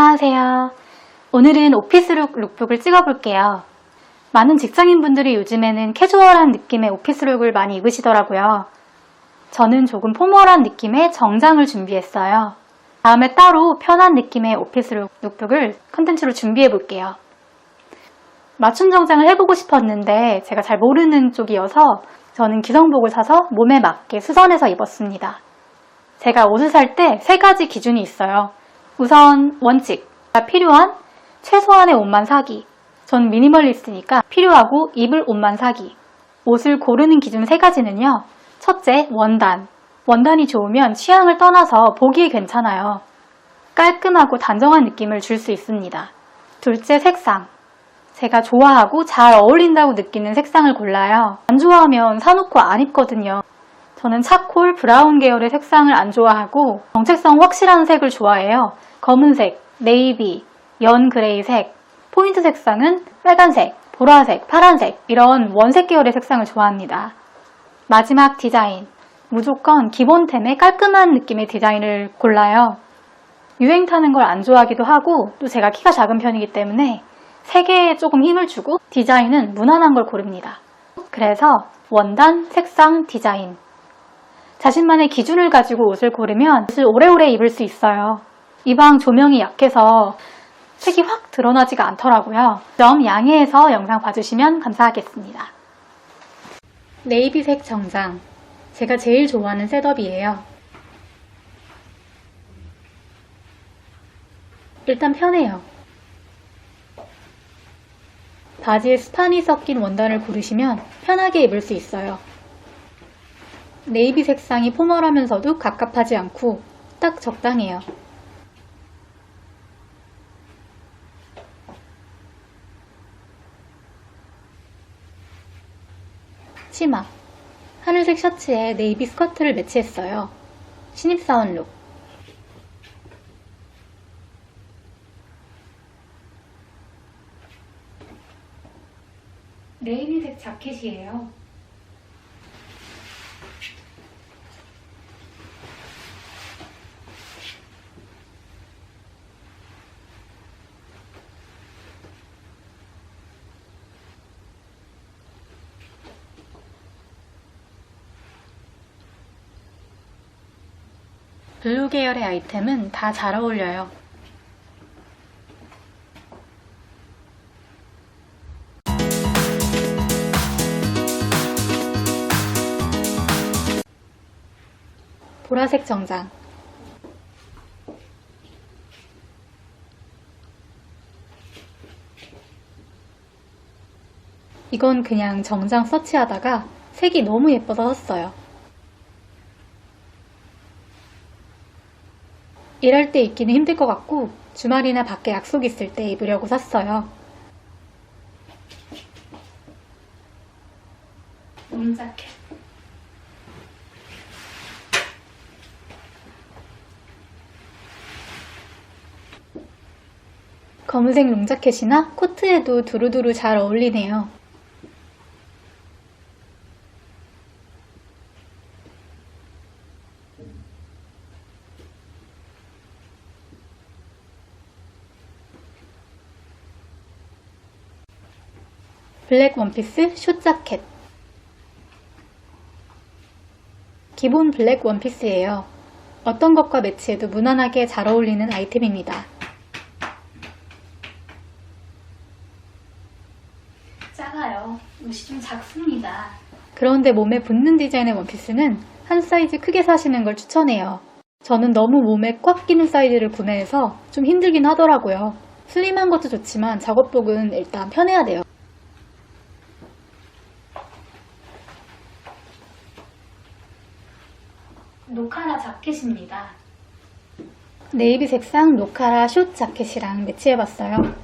안녕하세요. 오늘은 오피스룩 룩북을 찍어볼게요. 많은 직장인분들이 요즘에는 캐주얼한 느낌의 오피스룩을 많이 입으시더라고요. 저는 조금 포멀한 느낌의 정장을 준비했어요. 다음에 따로 편한 느낌의 오피스룩 룩북을 컨텐츠로 준비해 볼게요. 맞춤 정장을 해보고 싶었는데 제가 잘 모르는 쪽이어서 저는 기성복을 사서 몸에 맞게 수선해서 입었습니다. 제가 옷을 살 때 세 가지 기준이 있어요. 우선 원칙, 필요한 최소한의 옷만 사기. 전 미니멀리스트니까 필요하고 입을 옷만 사기. 옷을 고르는 기준 세 가지는요. 첫째, 원단. 원단이 좋으면 취향을 떠나서 보기에 괜찮아요. 깔끔하고 단정한 느낌을 줄 수 있습니다. 둘째, 색상. 제가 좋아하고 잘 어울린다고 느끼는 색상을 골라요. 안 좋아하면 사놓고 안 입거든요. 저는 차콜, 브라운 계열의 색상을 안 좋아하고 정체성 확실한 색을 좋아해요. 검은색, 네이비, 연 그레이색, 포인트 색상은 빨간색, 보라색, 파란색 이런 원색 계열의 색상을 좋아합니다. 마지막 디자인. 무조건 기본템에 깔끔한 느낌의 디자인을 골라요. 유행 타는 걸 안 좋아하기도 하고 또 제가 키가 작은 편이기 때문에 색에 조금 힘을 주고 디자인은 무난한 걸 고릅니다. 그래서 원단, 색상, 디자인. 자신만의 기준을 가지고 옷을 고르면 옷을 오래오래 입을 수 있어요. 이 방 조명이 약해서 색이 확 드러나지가 않더라고요. 점 양해해서 영상 봐주시면 감사하겠습니다. 네이비색 정장. 제가 제일 좋아하는 셋업이에요. 일단 편해요. 바지에 스판이 섞인 원단을 고르시면 편하게 입을 수 있어요. 네이비 색상이 포멀하면서도 갑갑하지 않고 딱 적당해요. 치마. 하늘색 셔츠에 네이비 스커트를 매치했어요. 신입사원 룩. 네이비색 자켓이에요. 블루 계열의 아이템은 다 잘 어울려요. 보라색 정장. 이건 그냥 정장 서치하다가 색이 너무 예뻐서 샀어요. 일할 때 입기는 힘들 것 같고 주말이나 밖에 약속 있을 때 입으려고 샀어요. 롱자켓. 검은색 롱자켓이나 코트에도 두루두루 잘 어울리네요. 블랙 원피스 숏 자켓 기본 블랙 원피스예요. 어떤 것과 매치해도 무난하게 잘 어울리는 아이템입니다. 작아요. 옷이 좀 작습니다. 그런데 몸에 붙는 디자인의 원피스는 한 사이즈 크게 사시는 걸 추천해요. 저는 너무 몸에 꽉 끼는 사이즈를 구매해서 좀 힘들긴 하더라고요. 슬림한 것도 좋지만 작업복은 일단 편해야 돼요. 노카라 자켓입니다. 네이비 색상 노카라 숏 자켓이랑 매치해봤어요.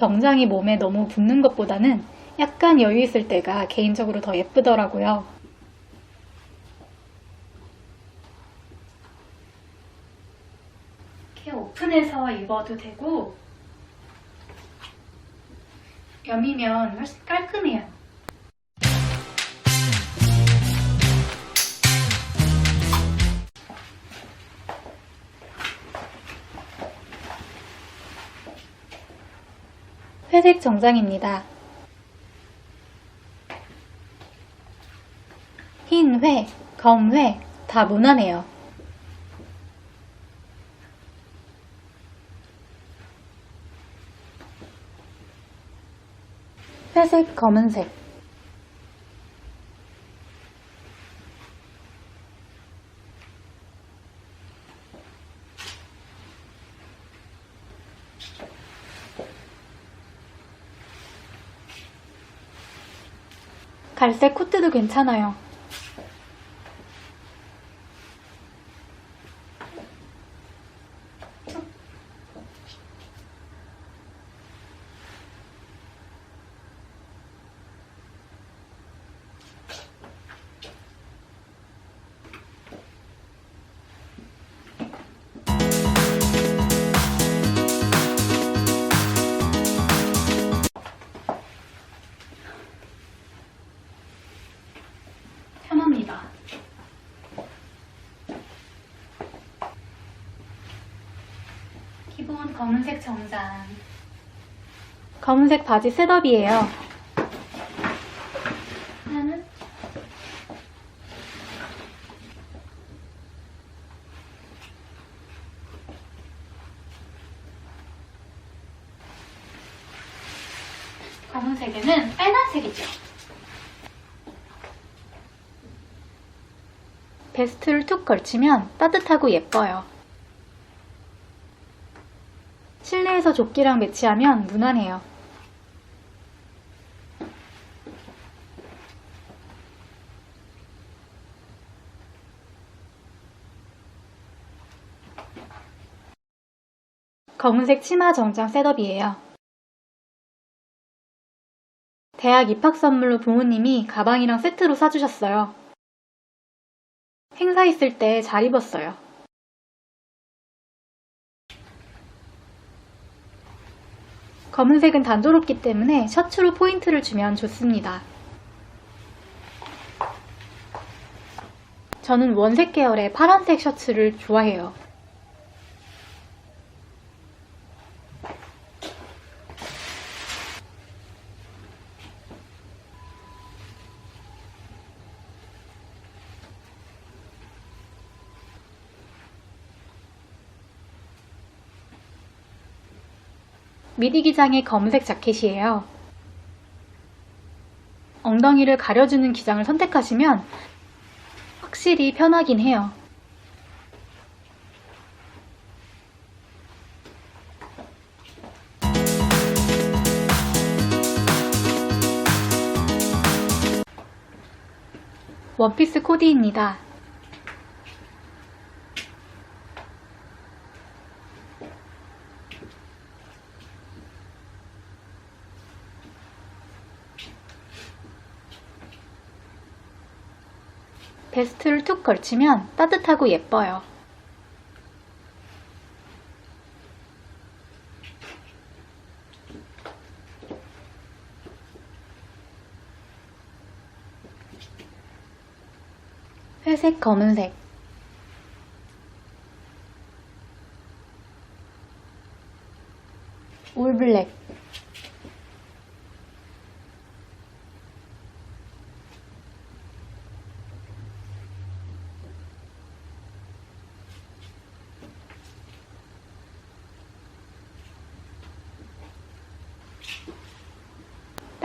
정장이 몸에 너무 붙는 것보다는 약간 여유 있을 때가 개인적으로 더 예쁘더라고요. 이렇게 오픈해서 입어도 되고 여미면 훨씬 깔끔해요. 회색 정장입니다. 흰 회, 검회 다 무난해요. 회색, 검은색. 갈색 코트도 괜찮아요. 검은색 정장. 검은색 바지 셋업이에요. 하나는 검은색에는 빨간색이죠. 베스트를 툭 걸치면 따뜻하고 예뻐요. 실내에서 조끼랑 매치하면 무난해요. 검은색 치마 정장 셋업이에요. 대학 입학 선물로 부모님이 가방이랑 세트로 사주셨어요. 행사 있을 때 잘 입었어요. 검은색은 단조롭기 때문에 셔츠로 포인트를 주면 좋습니다. 저는 원색 계열의 파란색 셔츠를 좋아해요. 미디 기장의 검은색 자켓이에요. 엉덩이를 가려주는 기장을 선택하시면 확실히 편하긴 해요. 원피스 코디입니다. 베스트를 툭 걸치면 따뜻하고 예뻐요. 회색, 검은색. 올블랙.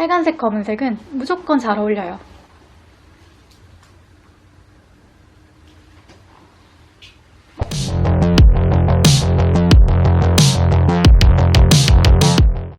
빨간색, 검은색은 무조건 잘 어울려요.